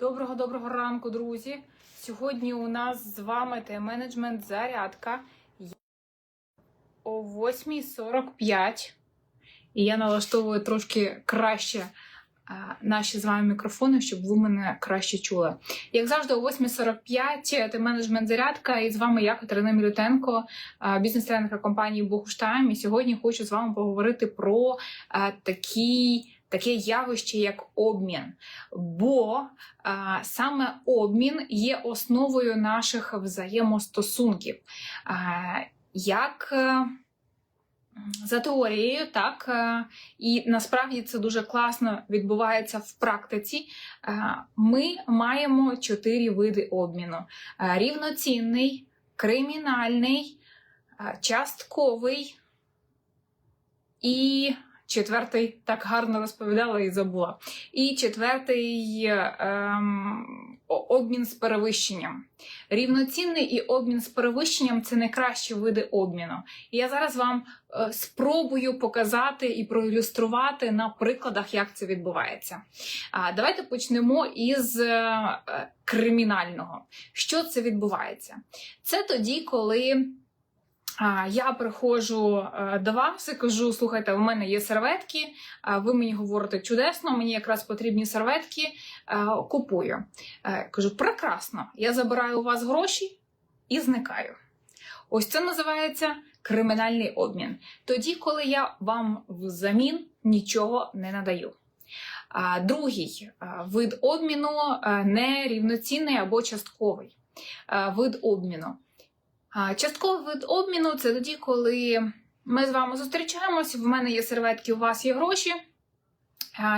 Доброго доброго ранку, друзі. Сьогодні у нас з вами тайм-менеджмент зарядка о 8.45. І я налаштовую трошки краще наші з вами мікрофони, щоб ви мене краще чули. Як завжди, о 8.45 тайм-менеджмент зарядка. І з вами я, Катерина Мілютенко, бізнес-тренерка компанії Богуштайм. І сьогодні хочу з вами поговорити про такий. Таке явище, як обмін. Бо а, саме обмін є основою наших взаємостосунків. А, як е, за теорією, так, е, і насправді це дуже класно відбувається в практиці. Ми маємо чотири види обміну: рівноцінний, кримінальний, частковий і четвертий так гарно розповідала і забула. І четвертий ем, обмін з перевищенням. Рівноцінний і обмін з перевищенням це найкращі види обміну. І я зараз вам е, спробую показати і проілюструвати на прикладах, як це відбувається. Давайте почнемо із е, кримінального. Що це відбувається? Це тоді, коли. Я приходжу е, до вас і кажу: слухайте, у мене є серветки, ви мені говорите чудесно, мені якраз потрібні серветки, е, купую. Е, Кажу, прекрасно, я забираю у вас гроші і зникаю. Ось це називається кримінальний обмін. Тоді, коли я вам взамін нічого не надаю. Другий вид обміну нерівноцінний або частковий вид обміну. Частковий вид обміну це тоді, коли ми з вами зустрічаємось, в мене є серветки, у вас є гроші.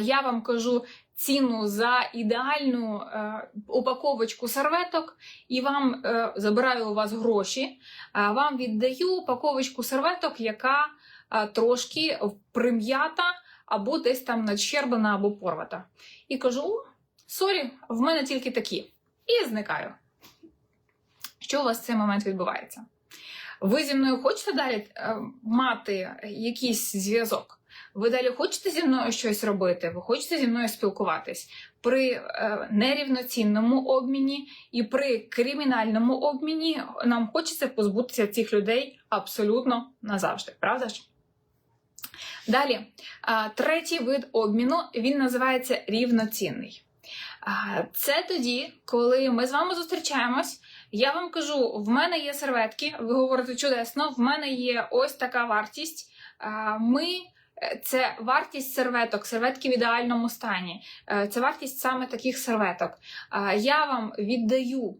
Я вам кажу ціну за ідеальну е, упаковочку серветок, і вам е, забираю у вас гроші, вам віддаю упаковочку серветок, яка е, трошки прим'ята або десь там надщерблена або порвата. І кажу: сорі, в мене тільки такі. І зникаю. Що у вас в цей момент відбувається? Ви зі мною хочете далі е, мати якийсь зв'язок? Ви далі хочете зі мною щось робити? Ви хочете зі мною спілкуватись? При е, нерівноцінному обміні і при кримінальному обміні нам хочеться позбутися цих людей абсолютно назавжди, правда ж? Далі, третій вид обміну він називається рівноцінний. Це тоді, коли ми з вами зустрічаємось. Я вам кажу, в мене є серветки, ви говорите чудесно, в мене є ось така вартість. Ми е, це вартість серветок, серветки в ідеальному стані. Е, Це вартість саме таких серветок. Я вам віддаю.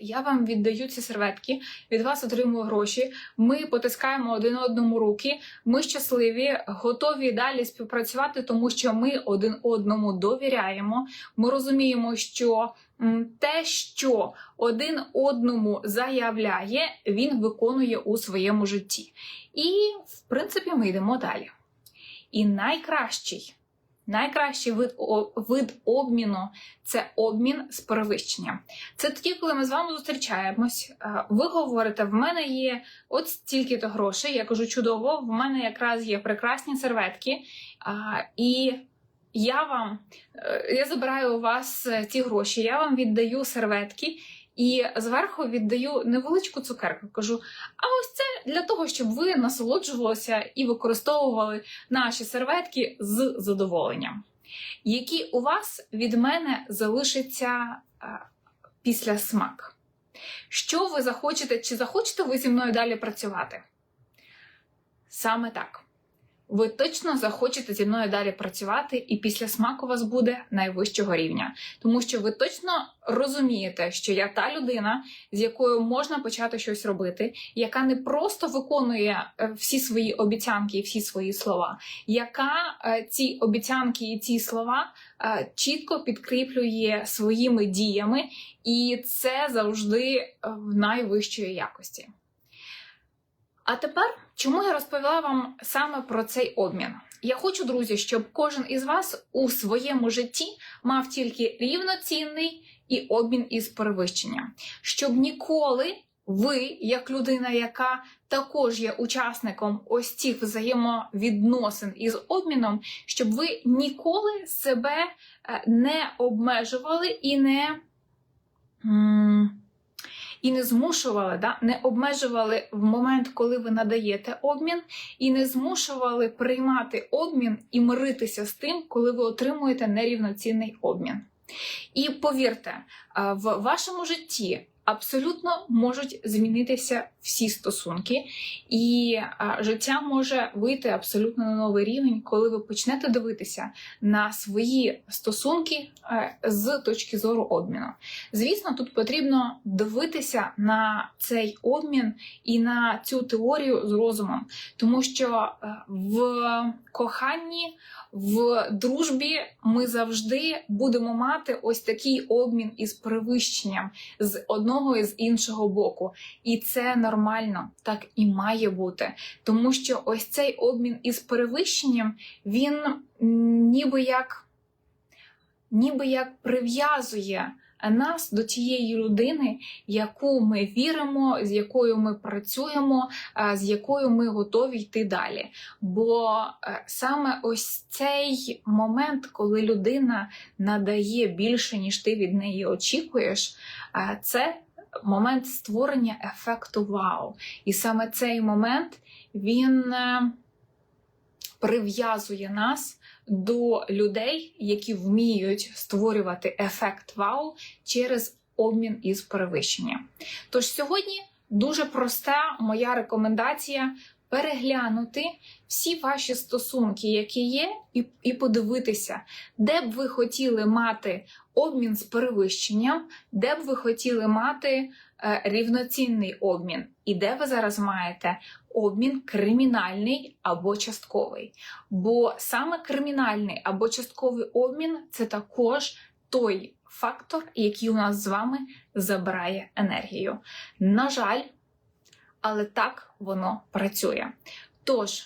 Я вам віддаю ці серветки, від вас отримую гроші. Ми потискаємо один одному руки. Ми щасливі, готові далі співпрацювати, тому що ми один одному довіряємо. Ми розуміємо, що те, що один одному заявляє, він виконує у своєму житті. І, в принципі, ми йдемо далі. І найкращий, найкращий вид, о- вид обміну це обмін з перевищенням. Це тоді, коли ми з вами зустрічаємось. е, Ви говорите, в мене є от стільки-то грошей. Я кажу, чудово, в мене якраз є прекрасні серветки. І я вам Е, я забираю у вас е, ці гроші, я вам віддаю серветки і зверху віддаю невеличку цукерку. Кажу: а ось це для того, щоб ви насолоджувалися і використовували наші серветки з задоволенням. Які у вас від мене залишиться е, після смак? Що ви захочете, чи захочете ви зі мною далі працювати? Саме так ви точно захочете зі мною далі працювати, і після смак у вас буде найвищого рівня, тому що ви точно розумієте, що я та людина, з якою можна почати щось робити, яка не просто виконує е, всі свої обіцянки і всі свої слова, яка е, ці обіцянки і ці слова е, чітко підкріплює своїми діями, і це завжди в найвищої якості. А тепер, чому я розповіла вам саме про цей обмін? Я хочу, друзі, щоб кожен із вас у своєму житті мав тільки рівноцінний і обмін із перевищенням, щоб ніколи ви, як людина, яка також є учасником ось цих взаємовідносин із обміном, щоб ви ніколи себе е, не обмежували і не. І не змушували, да? не обмежували в момент, коли ви надаєте обмін, і не змушували приймати обмін і миритися з тим, коли ви отримуєте нерівноцінний обмін. І повірте, в вашому житті абсолютно можуть змінитися всі стосунки, і життя може вийти абсолютно на новий рівень, коли ви почнете дивитися на свої стосунки е, з точки зору обміну. Звісно, тут потрібно дивитися на цей обмін і на цю теорію з розумом, тому що е, в коханні, в дружбі ми завжди будемо мати ось такий обмін із перевищенням з одного і з іншого боку. І це нормально, так і має бути. Тому що ось цей обмін із перевищенням, він ніби як, ніби як прив'язує нас до тієї людини, яку ми віримо, з якою ми працюємо, з якою ми готові йти далі. Бо е, саме ось цей момент, коли людина надає більше, ніж ти від неї очікуєш, це момент створення ефекту вау. І саме цей момент він е, прив'язує нас до людей, які вміють створювати ефект вау через обмін із перевищенням. Тож сьогодні дуже проста моя рекомендація переглянути всі ваші стосунки, які є, і, і подивитися, де б ви хотіли мати обмін з перевищенням, де б ви хотіли мати е, рівноцінний обмін, і де ви зараз маєте обмін кримінальний або частковий. Бо саме кримінальний або частковий обмін це також той фактор, який у нас з вами забирає енергію. На жаль, але так воно працює. Тож,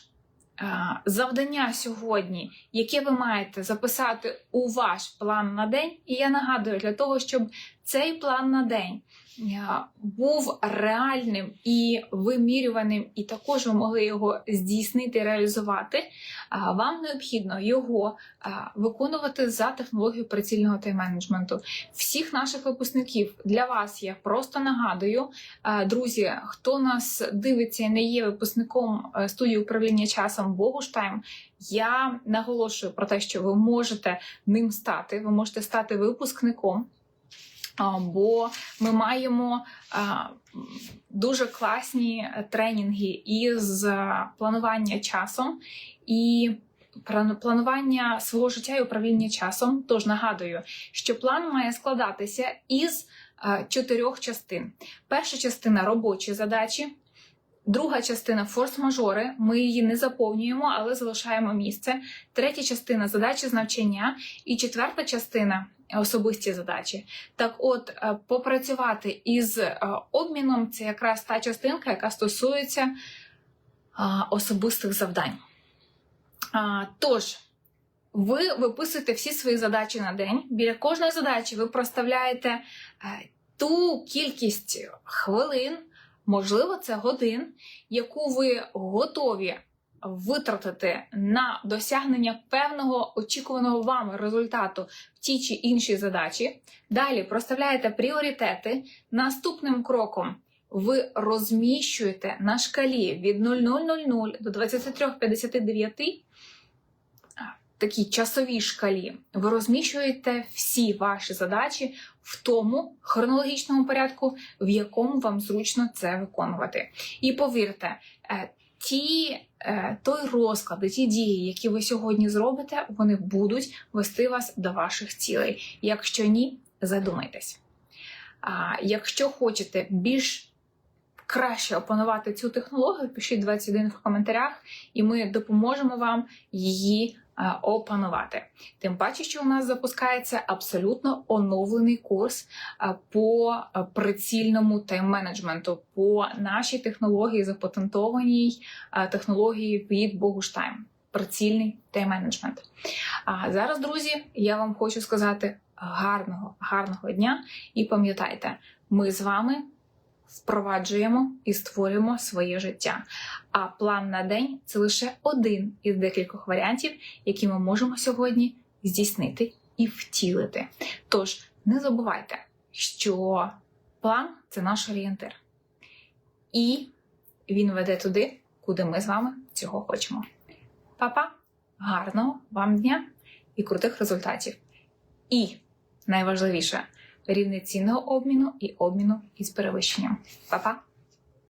е, завдання сьогодні, яке ви маєте записати у ваш план на день, і я нагадую, для того, щоб цей план на день був реальним і вимірюваним, і також ви могли його здійснити, реалізувати, вам необхідно його виконувати за технологією прицільного тайм-менеджменту. Всіх наших випускників для вас я просто нагадую, друзі, хто нас дивиться і не є випускником е, студії управління часом Богуштайм, я наголошую про те, що ви можете ним стати, ви можете стати випускником. Бо ми маємо дуже класні тренінги із планування часом і планування свого життя і управління часом. Тож нагадую, що план має складатися із а, чотирьох частин. Перша частина робочі задачі. Друга частина форс-мажори. Ми її не заповнюємо, але залишаємо місце. Третя частина задачі з навчання. І четверта частина особисті задачі. Так, от, е, попрацювати із е, обміном це якраз та частинка, яка стосується особистих завдань. Тож, ви виписуєте всі свої задачі на день. Біля кожної задачі ви проставляєте е, ту кількість хвилин, можливо, це годин, яку ви готові витратити на досягнення певного очікуваного вами результату в тій чи іншій задачі. Далі проставляєте пріоритети. Наступним кроком ви розміщуєте на шкалі від 0000 до 2359 а, такій часовій шкалі. Ви розміщуєте всі ваші задачі в тому хронологічному порядку, в якому вам зручно це виконувати. І повірте, е, ті, е, той розклад, ті дії, які ви сьогодні зробите, вони будуть вести вас до ваших цілей. Якщо ні, задумайтесь. Якщо хочете більш краще опанувати цю технологію, пишіть 21 в коментарях, і ми допоможемо вам її опанувати. Тим паче, що у нас запускається абсолютно оновлений курс е, по е, прицільному тайм-менеджменту, по нашій технології, запатентованій е, технології від Богуштайм. Прицільний тайм-менеджмент. А зараз, друзі, я вам хочу сказати гарного, гарного дня і пам'ятайте, ми з вами впроваджуємо і створюємо своє життя. А план на день це лише один із декількох варіантів, які ми можемо сьогодні здійснити і втілити. Тож не забувайте, що план це наш орієнтир. І він веде туди, куди ми з вами цього хочемо. Па-па! Гарного вам дня і крутих результатів! І найважливіше рівноцінного обміну і обміну із перевищенням. Па-па!